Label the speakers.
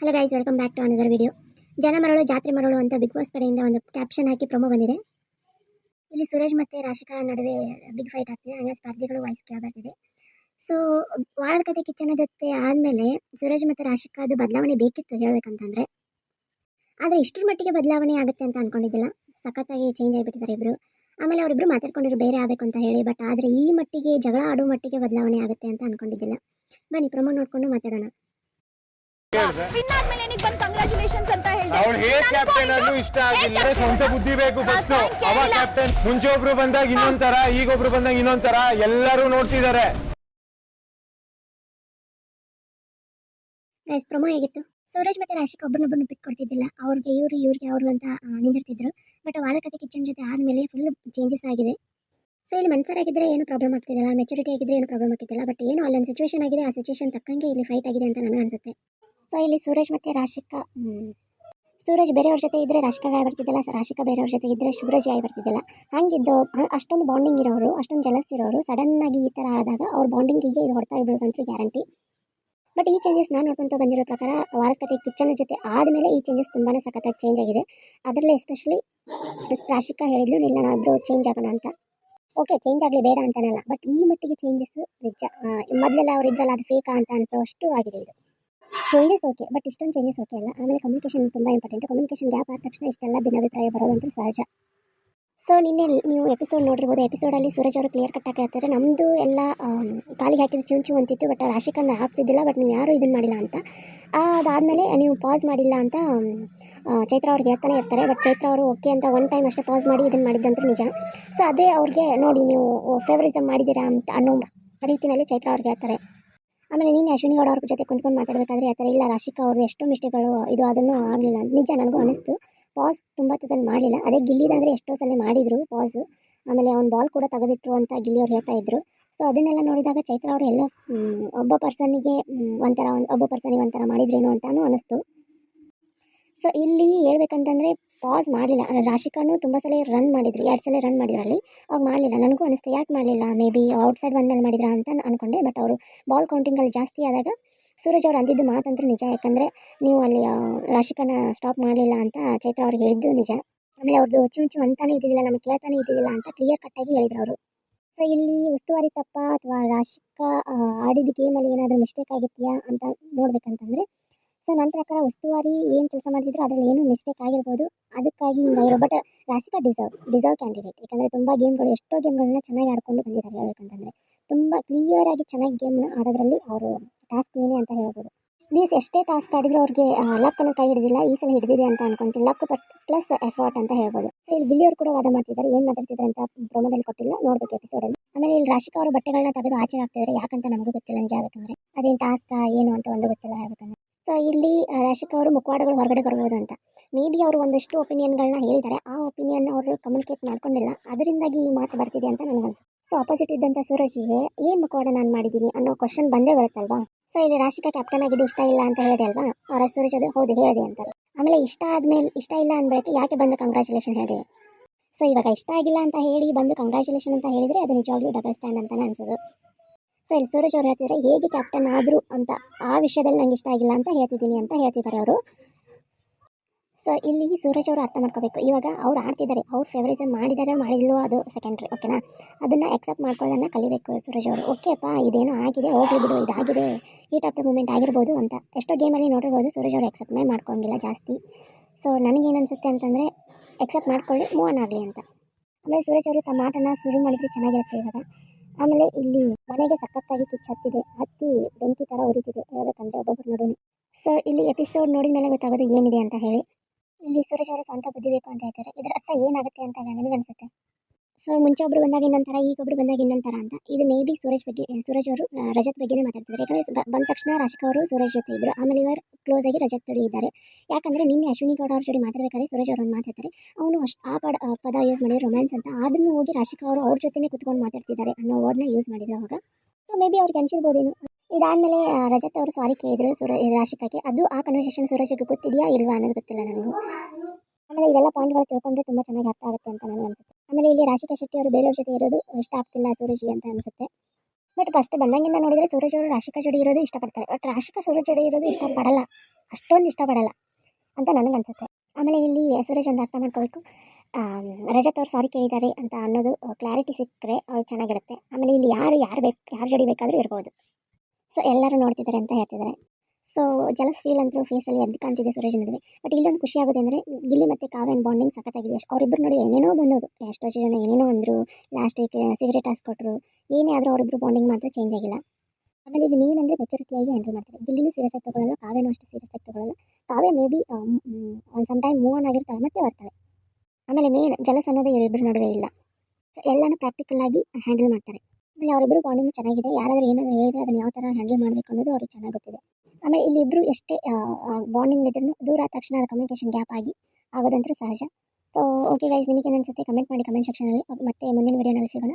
Speaker 1: Hello guys welcome back to another video ಜನ ಮರಳು ಜಾತ್ರೆ ಮರಳು ಅಂತ ಬಿಗ್ ಬಾಸ್ ಕಡೆಯಿಂದ ಒಂದು ಕ್ಯಾಪ್ಷನ್ ಹಾಕಿ ಪ್ರೊಮೋ ಬಂದಿದೆ. ಇಲ್ಲಿ ಸುರೇಶ್ ಮತ್ತು ರಾಶಿಕಾ ನಡುವೆ ಬಿಗ್ ಫೈಟ್ ಆಗ್ತಿದೆ. ಹಾಗೆ ಸ್ಪರ್ಧಿಗಳು ವಾಯ್ಸ್ ಕೇಳಬರ್ತಿದೆ ಸೊ ವಾರದ ಕತೆ ಕಿಚ್ಚನ ಜೊತೆ ಆದಮೇಲೆ ಸುರೇಶ್ ಮತ್ತು ರಾಶಿಕಾದು ಬದಲಾವಣೆ ಬೇಕಿತ್ತು ಹೇಳಬೇಕಂತಂದರೆ. ಆದರೆ ಇಷ್ಟರ ಮಟ್ಟಿಗೆ ಬದಲಾವಣೆ ಆಗುತ್ತೆ ಅಂತ ಅನ್ಕೊಂಡಿದ್ದಿಲ್ಲ. ಸಖತ್ತಾಗಿ ಚೇಂಜ್ ಆಗಿಬಿಟ್ಟಿದ್ದಾರೆ ಇಬ್ಬರು ಆಮೇಲೆ ಅವರಿಬ್ಬರು ಮಾತಾಡ್ಕೊಂಡಿರೋ ಬೇರೆ ಆಗಬೇಕು ಅಂತ ಹೇಳಿ ಬಟ್ ಆದರೆ ಈ ಮಟ್ಟಿಗೆ ಜಗಳ ಆಡೋ ಮಟ್ಟಿಗೆ ಬದಲಾವಣೆ ಆಗುತ್ತೆ ಅಂತ ಅಂದ್ಕೊಂಡಿದ್ದಿಲ್ಲ ಬನ್ನಿ ಪ್ರೊಮೋ ನೋಡಿಕೊಂಡು ಮಾತಾಡೋಣ.
Speaker 2: ವಿನ್ ಆದ್ಮೇಲೆ ನಿನಗೆ ಬಂದು ಕಂಗ್ರಾಚುಲೇಷನ್ಸ್ ಅಂತ ಹೇಳ್ದೆ.
Speaker 3: ಅವ್ನು ಹೇಟ್ ಕ್ಯಾಪ್ಟನ್ ಅಲ್ಲೂ ಇಷ್ಟ ಆಗಿಲ್ಲ ಸ್ವಂತ ಬುದ್ಧಿ ಬೇಕು ಫಸ್ಟ್ ಅವ ಕ್ಯಾಪ್ಟನ್ ಮುಂಚೆ ಒಬ್ರು ಬಂದಾಗ ಇನ್ನೊಂದ್ ತರ ಈಗ ಒಬ್ರು ಬಂದಾಗ ಇನ್ನೊಂದ್ ತರ ಎಲ್ಲರೂ ನೋಡ್ತಿದ್ದಾರೆ.
Speaker 1: ಪ್ರಮೋ ಪ್ರೊಮೋ ಹೇಗಿತ್ತು? ಸೂರಜ್ ಮತ್ತೆ ರಾಶಿಕ್ ಒಬ್ಬರನ್ನೊಬ್ಬರನ್ನ ಬಿಟ್ಕೊಡ್ತಿದ್ದಿಲ್ಲ ಅವ್ರಿಗೆ ಇವ್ರು ಇವ್ರಿಗೆ ಅವರು ಅಂತ ನಿಂದಿರ್ತಿದ್ರು. ಬಟ್ ವಾರಕತೆ ಕಿಚನ್ ಜೊತೆ ಆದಮೇಲೆ ಫುಲ್ ಚೇಂಜಸ್ ಆಗಿದೆ. ಸೊ ಇಲ್ಲಿ ಮನ್ಸರಾಗಿದ್ದರೆ ಏನು ಪ್ರಾಬ್ಲಮ್ ಆಗ್ತಿದ್ದಿಲ್ಲ ಮೆಚುರಿಟಿ ಆಗಿದ್ರೆ ಏನು ಪ್ರಾಬ್ಲಮ್ ಆಗ್ತಿದ್ದಿಲ್ಲ ಬಟ್ ಏನು ಅಲ್ಲೊಂದು ಸಿಚುವೇಶನ್ ಆಗಿದೆ. ಆ ಸಿಚುವೇಶನ್ ತಕ್ಕಂಗೆ ಇಲ್ಲಿ ಫೈಟ್ ಆಗಿದೆ ಅಂತ ನನಗೆ ಅನ್ಸುತ್ತೆ. ಸೊ ಇಲ್ಲಿ ಸೂರಜ್ ಮತ್ತು ರಾಶಿಕಾ ಸೂರಜ್ ಬೇರೆಯವ್ರ ಜೊತೆ ಇದ್ದರೆ ರಾಶಿಕಾ ಗಾಯ ಬರ್ತಿದ್ದಿಲ್ಲ ರಾಶಿಕಾ ಬೇರೆಯವ್ರ ಜೊತೆ ಇದ್ದರೆ ಸೂರಜ್ ಗಾಯ ಬರ್ತಿದ್ದಿಲ್ಲ. ಹಂಗಿದ್ದು ಅಷ್ಟೊಂದು ಬಾಂಡಿಂಗ್ ಇರೋರು, ಅಷ್ಟೊಂದು ಜಲಸ್ ಇರೋರು ಸಡನ್ನಾಗಿ ಆಗಿ ಈ ಥರ ಆದಾಗ ಅವ್ರ ಬಾಂಡಿಂಗಿಗೆ ಇದು ಹೊಡ್ತಾ ಇರ್ಬೋದಂತೂ ಗ್ಯಾರಂಟಿ ಬಟ್ ಈ ಚೇಂಜಸ್ ನಾನು ನೋಡ್ಕೊಂತ ಬಂದಿರೋ ಪ್ರಕಾರ, ವಾರಕತೆ ಕಿಚನ್ ಜೊತೆ ಆದಮೇಲೆ ಈ ಚೇಂಜಸ್ ತುಂಬಾ ಸಖತ್ತಾಗಿ ಚೇಂಜ್ ಆಗಿದೆ. ಅದರಲ್ಲಿ ಎಸ್ಪೆಷಲಿ ರಾಶಿಕಾ ಹೇಳಿದ್ಲು, ಇಲ್ಲ ನಾವಿಬ್ರು ಚೇಂಜ್ ಆಗೋಣ ಅಂತ. ಓಕೆ ಚೇಂಜ್ ಆಗಲಿ ಬೇಡ ಅಂತನಲ್ಲ ಬಟ್ ಈ ಮಟ್ಟಿಗೆ ಚೇಂಜಸ್ ನಿಜ ಮೊದಲೆಲ್ಲ ಅವ್ರು ಅದು ಫೇಕಾ ಅಂತ ಅನಿಸೋ ಅಷ್ಟು ಆಗಿದೆ ಇದು. ಚೇಂಜಸ್ ಓಕೆ ಬಟ್ ಇಷ್ಟೊಂದು ಚೇಂಜಸ್ ಓಕೆ ಅಲ್ಲ? ಆಮೇಲೆ ಕಮ್ಯುನಿಕೇಷನ್ ತುಂಬ ಇಂಪಾರ್ಟೆಂಟ್ ಕಮ್ಯುನಿಕೇಷನ್ ಗ್ಯಾಪ್ ಆದ ತಕ್ಷಣ ಇಷ್ಟೆಲ್ಲ ಭಿನ್ನಾಭಿಪ್ರಾಯ ಬರೋದಂತೂ ಸಹಜ. ಸೊ ನಿನ್ನೆ ನೀವು ಎಪಿಸೋಡ್ ನೋಡಿರ್ಬೋದು. ಎಪಿಸೋಡಲ್ಲಿ ಸೂರಜ್ ಅವರು ಕ್ಲಿಯರ್ ಕಟ್ ಹಾಕಿರ್ತಾರೆ ನಮ್ಮದು ಎಲ್ಲ ಕಾಲಿಗೆ ಹಾಕಿದ ಚೂಂಚು ಅಂತಿತ್ತು ಬಟ್ ರಾಶಿಕನ್ನ ಹಾಕ್ತಿದ್ದಿಲ್ಲ ಬಟ್ ನೀವು ಯಾರೂ ಇದನ್ನು ಮಾಡಿಲ್ಲ ಅಂತ. ಅದಾದಮೇಲೆ ನೀವು ಪಾಸ್ ಮಾಡಿಲ್ಲ ಅಂತ ಚೈತ್ರ ಅವ್ರಿಗೆ ಹೇಳ್ತಾನೆ ಇರ್ತಾರೆ ಬಟ್ ಚೈತ್ರ ಅವರು ಓಕೆ ಅಂತ ಒನ್ ಟೈಮ್ ಅಷ್ಟೇ ಪಾಸ್ ಮಾಡಿ ಇದನ್ನು ಮಾಡಿದ್ದಂತೂ ನಿಜ. ಸೊ ಅದೇ ಅವ್ರಿಗೆ ನೋಡಿ ನೀವು ಫೇವರಿಸಮ್ ಮಾಡಿದ್ದೀರಾ ಅಂತ ಅನ್ನೋ ರೀತಿಯಲ್ಲಿ ಚೈತ್ರ ಅವ್ರಿಗೆ ಹೇಳ್ತಾರೆ. ಆಮೇಲೆ ನೀನು ಅಶ್ವಿನಿ ಗೌಡ ಅವ್ರ ಜೊತೆ ಕುಂತ್ಕೊಂಡು ಮಾತಾಡಬೇಕಾದ್ರೆ ಆ ಥರ ಇಲ್ಲ, ರಾಶಿಕಾ ಅವ್ರದ್ದು ಎಷ್ಟೋ ಮಿಸ್ಟೇಕ್ಗಳು ಇದು ಅದನ್ನು ಆಗಲಿಲ್ಲ. ನಿಜ ನನಗೂ ಅನಿಸ್ತು. ಪಾಸ್ ತುಂಬ ಹೊತ್ತಲ್ಲಿ ಮಾಡಲಿಲ್ಲ. ಅದೇ ಗಿಲ್ಲಿದಾದರೆ ಎಷ್ಟೋ ಸಲ ಮಾಡಿದರು ಪಾಸ್. ಆಮೇಲೆ ಅವ್ನು ಬಾಲ್ ಕೂಡ ತೆಗೆದಿಟ್ಟರು ಅಂತ ಗಿಲ್ಲಿ ಅವ್ರು ಹೇಳ್ತಾ ಇದ್ದರು ಸೊ ಅದನ್ನೆಲ್ಲ ನೋಡಿದಾಗ ಚೈತ್ರ ಅವರು ಎಲ್ಲ ಒಬ್ಬ ಪರ್ಸನ್ನಿಗೆ ಒಂಥರ, ಒಬ್ಬ ಪರ್ಸನಿಗೆ ಒಂಥರ ಮಾಡಿದ್ರೇನು ಅಂತಲೂ ಅನಿಸ್ತು. ಸೊ ಇಲ್ಲಿ ಹೇಳ್ಬೇಕಂತಂದರೆ ಪಾಸ್ ಮಾಡಲಿಲ್ಲ. ರಾಶಿಕಾನು ತುಂಬ ಸಲ ರನ್ ಮಾಡಿದ್ರು. ಎರಡು ಸಲ ರನ್ ಮಾಡಿದ್ರು ಅಲ್ಲಿ. ಅವಾಗ ಮಾಡಲಿಲ್ಲ. ನನಗೂ ಅನಿಸ್ತು, ಯಾಕೆ ಮಾಡಲಿಲ್ಲ? ಮೇ ಬಿ ಔಟ್ಸೈಡ್ ಬಂದ್ಮೇಲೆ ಮಾಡಿದ್ರ ಅಂತ ಅನ್ಕೊಂಡೆ. ಬಟ್ ಅವರು ಬಾಲ್ ಕೌಂಟಿಂಗಲ್ಲಿ ಜಾಸ್ತಿ ಆದಾಗ ಸೂರಜ್ ಅವ್ರು ಅಂದಿದ್ದು ಮಾತಂತೂ ನಿಜ. ಯಾಕಂದರೆ ನೀವು ಅಲ್ಲಿ ರಾಶಿಕಾನ ಸ್ಟಾಪ್ ಮಾಡಲಿಲ್ಲ ಅಂತ ಚೈತ್ರ ಅವ್ರಿಗೆ ಹೇಳಿದ್ದು ನಿಜ. ಆಮೇಲೆ ಅವ್ರದ್ದು ಚುಂಚು ಅಂತಾನೆ ಇದ್ದಿದ್ದಿಲ್ಲ. ನಮಗೆ ಕೇಳ್ತಾನೆ ಇದ್ದಿದ್ದಿಲ್ಲ ಅಂತ ಕ್ಲಿಯರ್ ಕಟ್ಟಾಗಿ ಹೇಳಿದ್ರು ಅವರು. ಸೊ ಇಲ್ಲಿ ಉಸ್ತುವಾರಿ ತಪ್ಪ ಅಥವಾ ರಾಶಿಕಾ ಆಡಿದ ಗೇಮಲ್ಲಿ ಏನಾದರೂ ಮಿಸ್ಟೇಕ್ ಆಗಿದೆಯಾ ಅಂತ ನೋಡ್ಬೇಕಂತಂದರೆ ಸೊ ನನ್ನ ಪ್ರಕಾರ ಉಸ್ತುವಾರಿ ಏನು ಕೆಲಸ ಮಾಡ್ತಿದ್ರು ಅದರಲ್ಲಿ ಏನು ಮಿಸ್ಟೇಕ್ ಆಗಿರ್ಬೋದು. ಅದಕ್ಕಾಗಿ ಹಿಂಗಾಗಿರೋ but Rasika deserve deserve candidate ಯಾಕಂದರೆ ತುಂಬ ಗೇಮ್ಗಳು ಎಷ್ಟೋ ಗೇಮ್ಗಳನ್ನ ಚೆನ್ನಾಗಿ ಆಡ್ಕೊಂಡು ಬಂದಿದ್ದಾರೆ ಹೇಳ್ಬೇಕಂತಂದರೆ. ತುಂಬ ಕ್ಲಿಯರ್ ಆಗಿ ಚೆನ್ನಾಗಿ ಗೇಮ್ನ ಆಡೋದ್ರಲ್ಲಿ ಅವರು ಟಾಸ್ಕ್ ಏನೇ ಅಂತ ಹೇಳ್ಬೋದು. ಪ್ಲೀಸ್ ಎಷ್ಟೇ ಟಾಸ್ಕ್ ಆಡಿದ್ರು ಅವ್ರಿಗೆ ಲಕ್ಕನ್ನು ಕೈ ಹಿಡಿದಿಲ್ಲ, ಈ ಸಲ ಹಿಡಿದಿದೆ ಅಂತ ಅನ್ಕೊಂತೀನಿ ಲಕ್ ಬಟ್ ಪ್ಲಸ್ ಎಫರ್ಟ್ ಅಂತ ಹೇಳ್ಬೋದು. ಸೊ ಇಲ್ಲಿ ಗಿಲ್ಲಿಯವರು ಕೂಡ ವಾದ ಮಾಡ್ತಿದ್ದಾರೆ. ಏನು ಮಾತಾಡ್ತಿದ್ದಾರೆ ಅಂತ ಪ್ರೊಮೋದಲ್ಲಿ ಕೊಟ್ಟಿಲ್ಲ. ನೋಡ್ಬೇಕು ಎಪಿಸೋಡಲ್ಲಿ ಆಮೇಲೆ ಇಲ್ಲಿ ರಾಶಿಕಾ ಅವರು ಬಟ್ಟೆಗಳನ್ನ ತೆಗೆದು ಆಚೆ ಹಾಕ್ತಿದ್ದಾರೆ. ಯಾಕಂತ ನಮಗೂ ಗೊತ್ತಿಲ್ಲ ನಿಜ ಹೇಳ್ಬೇಕಂದ್ರೆ. ಅದೇನು ಟಾಸ್ಕ್ ಏನು ಅಂತ ಒಂದು ಗೊತ್ತಿಲ್ಲ ಹೇಳ್ಬೇಕಂದ್ರೆ. ಇಲ್ಲಿ ರಾಶಿಕಾ ಅವರು ಮುಖವಾಡಗಳು ಹೊರಗಡೆ ಬರ್ಬೋದು ಅಂತ. ಮೇ ಬಿ ಅವರು ಒಂದಷ್ಟು ಒಪಿನಿಯನ್ಗಳನ್ನ ಹೇಳಿದ್ದಾರೆ. ಆ ಒಪಿನಿಯನ್ ಅವರು ಕಮ್ಯುನಿಕೇಟ್ ಮಾಡ್ಕೊಂಡಿಲ್ಲ. ಅದರಿಂದಾಗಿ ಈ ಮಾತು ಬರ್ತಿದೆ ಅಂತ ನನಗೆ ಸೊ ಆಪೋಸಿಟ್ ಇದ್ದಂಥ ಸೂರಜ್ಗೆ ಏನು ಮುಖವಾಡ ನಾನು ಮಾಡಿದ್ದೀನಿ ಅನ್ನೋ ಕ್ವಶನ್ ಬಂದೇ ಬರುತ್ತಲ್ವಾ? ಸೊ ಇಲ್ಲಿ ರಾಶಿಕಾ ಕ್ಯಾಪ್ಟನ್ ಆಗಿದ್ದು ಇಷ್ಟ ಇಲ್ಲ ಅಂತ ಹೇಳಿದೆ ಅಲ್ವಾ? ಅವರ ಸೂರಜ್ ಅದು ಹೌದು ಹೇಳಿದೆ ಅಂತ. ಆಮೇಲೆ ಇಷ್ಟ ಆದಮೇಲೆ, ಇಷ್ಟ ಇಲ್ಲ ಅಂದ್ಬಿಟ್ಟು ಯಾಕೆ ಬಂದು ಕಂಗ್ರ್ಯಾಚುಲೇಷನ್ ಹೇಳಿದೆ? ಸೊ ಇವಾಗ ಇಷ್ಟ ಆಗಿಲ್ಲ ಅಂತ ಹೇಳಿ ಬಂದು ಕಂಗ್ರ್ಯಾಚುಲೇಷನ್ ಅಂತ ಹೇಳಿದರೆ ಅದು ನಿಜವಾಗ್ಲೂ ಡಬಲ್ ಸ್ಟ್ಯಾಂಡ್ ಅಂತಾನೆ ಅನ್ಸೋದು. ಸೊ ಇಲ್ಲಿ ಸೂರಜ್ ಅವರು ಹೇಳ್ತಿದ್ದಾರೆ ಹೇಗೆ ಕ್ಯಾಪ್ಟನ್ ಆದರು ಅಂತ, ಆ ವಿಷಯದಲ್ಲಿ ನಂಗೆ ಇಷ್ಟ ಆಗಿಲ್ಲ ಅಂತ ಹೇಳ್ತಿದ್ದೀನಿ ಅಂತ ಹೇಳ್ತಿದ್ದಾರೆ ಅವರು. ಸೊ ಇಲ್ಲಿ ಸೂರಜ್ ಅವರು ಅರ್ಥ ಮಾಡ್ಕೋಬೇಕು. ಇವಾಗ ಅವ್ರು ಆಡ್ತಿದ್ದಾರೆ ಅವ್ರು ಫೇವರಿಸಮ್ ಮಾಡಿದ್ದಾರೆ ಮಾಡಿಲ್ವೋ ಅದು ಸೆಕೆಂಡ್ರಿ ಓಕೆನಾ ಅದನ್ನು ಎಕ್ಸೆಪ್ಟ್ ಮಾಡ್ಕೊಳ್ಳೋದನ್ನ ಕಲಿಬೇಕು ಸೂರಜ್ ಅವರು. ಓಕೆಪ್ಪ ಇದೇನೋ ಆಗಿದೆ ಹೋಗಿ ಬಿಡು, ಇದಾಗಿದೆ ಹೀಟ್ ಆಫ್ ದ ಮೂಮೆಂಟ್ ಆಗಿರ್ಬೋದು ಅಂತ. ಎಷ್ಟೋ ಗೇಮಲ್ಲಿ ನೋಡಿರ್ಬೋದು ಸೂರಜ್ ಅವರು ಎಕ್ಸೆಪ್ಟ್ ಮಾಡ್ಕೊಂಡಿಲ್ಲ ಜಾಸ್ತಿ. ಸೊ ನನಗೇನು ಅನಿಸುತ್ತೆ ಅಂತಂದರೆ ಎಕ್ಸೆಪ್ಟ್ ಮಾಡ್ಕೊಳ್ಳಿ ಮೂವ್ ಆನ್ ಆಗಲಿ ಅಂತ. ಆಮೇಲೆ ಸೂರಜ್ ಅವರು ತಮ್ಮ ಆಟನ ಶುರು ಮಾಡಿದರೆ ಚೆನ್ನಾಗಿರುತ್ತೆ ಇವಾಗ. ಆಮೇಲೆ ಇಲ್ಲಿ ಮನೆಗೆ ಸಖತ್ತಾಗಿ ಕಿಚ್ಚು ಹತ್ತಿದೆ. ಹತ್ತಿ ಬೆಂಕಿ ತರ ಉರಿತಿದೆ. ಹೇಳ್ಬೇಕಂದ್ರೆ ಒಬ್ಬೊಬ್ಬರು ನೋಡೋಣ ಸೊ ಇಲ್ಲಿ ಎಪಿಸೋಡ್ ನೋಡಿದ ಮೇಲೆ ಗೊತ್ತಾಗೋದು ಏನಿದೆ ಅಂತ ಹೇಳಿ. ಇಲ್ಲಿ ಸೂರಜ್ ಅವರು ಸ್ವಂತ ಬುದ್ಧಿ ಬೇಕು ಅಂತ ಹೇಳ್ತಾರೆ. ಇದರ ಅರ್ಥ ಏನಾಗುತ್ತೆ ಅಂತ ನನಗೆ ಅನ್ಸುತ್ತೆ. ಸೊ ಮುಂಚೆ ಒಬ್ರು ಬಂದಾಗ ಇನ್ನೊಂಥರ, ಈಗ ಒಬ್ರು ಬಂದಾಗ ಇನ್ನೊಂಥರ ಅಂತ. ಇದು ಮೇ ಬಿ ಸೂರಜ್ ಬಗ್ಗೆ ಸೂರಜ್ ಅವರು ರಜತ್ ಬಗ್ಗೆನೇ ಮಾತಾಡ್ತಿದ್ದಾರೆ. ಯಾಕಂದರೆ ಬಂದ ತಕ್ಷಣ ರಾಶಿಕಾ ಅವರು ಸೂರಜ್ ಜೊತೆ ಇದ್ದರು ಆಮೇಲೆ ಇವರು ಕ್ಲೋಸ್ ಆಗಿ ರಜತ್ ಜೊತೆ ಇದ್ದಾರೆ. ಯಾಕಂದರೆ ನಿನ್ನೆ ಅಶ್ವಿನಿ ಗೌಡ ಅವ್ರ ಜೊತೆ ಮಾತಾಡಬೇಕಾದ್ರೆ ಸೂರಜ್ ಅವರು ಒಂದು ಮಾತಾಡ್ತಾರೆ. ಅವನು ಅಷ್ಟು, ಆ ಪದ ಪದ ಯೂಸ್ ಮಾಡಿದ್ರು ರೊಮ್ಯಾನ್ಸ್ ಅಂತ ಆದ್ರೂ ಹೋಗಿ ರಾಶಿಕಾ ಅವರು ಅವ್ರ ಜೊತೆನೇ ಕುತ್ಕೊಂಡು ಮಾತಾಡ್ತಿದ್ದಾರೆ ಅನ್ನೋ ವರ್ಡ್ನ ಯೂಸ್ ಮಾಡಿದ್ರು ಅವಾಗ. ಸೊ ಮೇ ಬಿ ಅವ್ರಿಗೆ ಅನ್ಸಿರ್ಬೋದೇನು. ಇದಾದಮೇಲೆ ರಜತ್ ಅವರು ಸಾರಿ ಕೇಳಿದ್ರು ಸೂರ ರಾಶಿಕಾಗೆ. ಅದು ಆ ಕನ್ವರ್ಸೇಷನ್ ಸೂರಜ್ಗೆ ಗೊತ್ತಿದೆಯಾ ಇಲ್ವಾ ಅನ್ನೋದು ಗೊತ್ತಿಲ್ಲ ನನಗೆ. ಆಮೇಲೆ ಇವೆಲ್ಲ ಪಾಯಿಂಟ್ಗಳು ತಿಳ್ಕೊಂಡ್ರೆ ತುಂಬ ಚೆನ್ನಾಗಿ ಅರ್ಥ ಆಗುತ್ತೆ ಅಂತ ನನಗೆ ಅನ್ಸುತ್ತೆ. ಆಮೇಲೆ ಇಲ್ಲಿ ರಾಶಿಕಾ ಶೆಟ್ಟಿ ಅವರು ಬೇರೆಯವ್ರ ಜೊತೆ ಇರೋದು ಇಷ್ಟ ಆಗ್ತಿಲ್ಲ ಸೂರಜ್ಗೆ ಅಂತ ಅನಿಸುತ್ತೆ. ಬಟ್ ಫಸ್ಟ್ ಬಂದಂಗಿಂದ ನೋಡಿದರೆ ಸೂರಜ್ ಅವರು ರಾಶಿಕಾ ಜೋಡಿ ಇರೋದು ಇಷ್ಟಪಡ್ತಾರೆ. ಬಟ್ ರಾಶಿಕಾ ಸೂರಜ್ ಜೋಡಿ ಇರೋದು ಇಷ್ಟಪಡಲ್ಲ. ಅಷ್ಟೊಂದು ಇಷ್ಟಪಡಲ್ಲ ಅಂತ ನನಗೆ ಅನ್ಸುತ್ತೆ. ಆಮೇಲೆ ಇಲ್ಲಿ ಸೂರಜ್ ಒಂದು ಅರ್ಥ ಮಾಡ್ಕೋಬೇಕು. ರಜತ್ ಅವ್ರು ಸಾರಿ ಕೇಳಿದ್ದಾರೆ ಅಂತ ಅನ್ನೋದು ಕ್ಲಾರಿಟಿ ಸಿಕ್ಕರೆ ಅವ್ರು ಚೆನ್ನಾಗಿರುತ್ತೆ. ಆಮೇಲೆ ಇಲ್ಲಿ ಯಾರು ಯಾರು ಬೇಕು, ಯಾರು ಜೋಡಿ ಬೇಕಾದರೂ ಇರ್ಬೋದು. ಸೊ ಎಲ್ಲರೂ ನೋಡ್ತಿದ್ದಾರೆ ಅಂತ ಹೇಳ್ತಿದ್ದಾರೆ. ಸೊ ಜಲಸ್ ಫೀಲ್ ಅಂತೂ ಫೇಸಲ್ಲಿ ಎದ್ದು ಕಾಣ್ತಿದೆ ಸುರೇಶ್ ನಡುವೆ ಬಟ್ ಇಲ್ಲೊಂದು ಖುಷಿ ಆಗುತ್ತೆ ಅಂದರೆ ಗಿಲ್ಲಿ ಮತ್ತು ಕಾವೇನ್ ಬಾಂಡಿಂಗ್ ಸಖತ್ತಾಗಿದೆ. ಅಷ್ಟು ಅವರಿಬ್ಬರು ನೋಡಿ ಏನೇನೋ ಬಂದೋದು ಎಷ್ಟೋ ಜನ ಏನೇನೋ ಅಂದರು. ಲಾಸ್ಟ್ ವೀಕ್ ಸಿಗರೇಟ್ ಹಾಸ್ಕೊಟ್ರು ಏನೇ ಆದರೂ ಅವರಿಬ್ಬರು ಬಾಂಡಿಂಗ್ ಮಾತ್ರ ಚೇಂಜ್ ಆಗಿಲ್ಲ. ಆಮೇಲೆ ಇದು ಮೇನ್ ಅಂದರೆ ಮೆಚುರಿಟಿಯಾಗಿ ಹ್ಯಾಂಡಲ್ ಮಾಡ್ತಾರೆ. ಗಿಲ್ಲಿನೂ ಸೀರಿಯಸ್ ಆಗಿ ತಗೊಳ್ಳಲ್ಲ ಕಾವ್ಯನೂ ಅಷ್ಟು ಸೀರಿಯಸ್ ಆಗಿ ತಗೊಳ್ಳಲ್ಲ ಕಾವ್ಯ ಮೇ ಬಿ ಒಂದು ಸಮ್ ಟೈಮ್ ಮೂವ್ ಆನ್ ಆಗಿರ್ತಾಳೆ, ಮತ್ತೆ ಬರ್ತಾಳೆ. ಆಮೇಲೆ ಮೇನ್ ಜಲಸ್ ಅನ್ನೋದು ಇವರಿಬ್ಬರ ನಡುವೆ ಇಲ್ಲ. ಸೊ ಎಲ್ಲನೂ ಪ್ರಾಕ್ಟಿಕಲ್ ಆಗಿ ಹ್ಯಾಂಡಲ್ ಮಾಡ್ತಾರೆ. ಆಮೇಲೆ ಅವರಿಬ್ಬರು ಬಾಂಡಿಂಗ್ ಚೆನ್ನಾಗಿದೆ. ಯಾರಾದರೂ ಏನಾದರೂ ಹೇಳಿದ್ರೆ ಅದನ್ನು ಯಾವ ಥರ ಹ್ಯಾಂಡಲ್ ಮಾಡಬೇಕು ಅನ್ನೋದು ಅವ್ರಿಗೆ ಚೆನ್ನಾಗಿ ಗೊತ್ತಿದೆ. ಆಮೇಲೆ ಇಲ್ಲಿ ಇಬ್ಬರು ಎಷ್ಟೇ ಬಾಂಡಿಂಗ್ ಇದ್ರೂ ದೂರ ಆದ ತಕ್ಷಣ ಅದು ಕಮ್ಯುನಿಕೇಷನ್ ಗ್ಯಾಪ್ ಆಗಿ ಆಗೋದಂತೂ ಸಹಜ. ಸೊ ಓಕೆ ಗೈಸ್ ನಿಮಗೆ ಅನಿಸುತ್ತೆ? ಕಮೆಂಟ್ ಮಾಡಿ ಕಮೆಂಟ್ ಸೆಕ್ಷನಲ್ಲಿ ಮತ್ತೆ ಮುಂದಿನ ವಿಡಿಯೋನಲ್ಲಿ ಸಿಗೋಣ.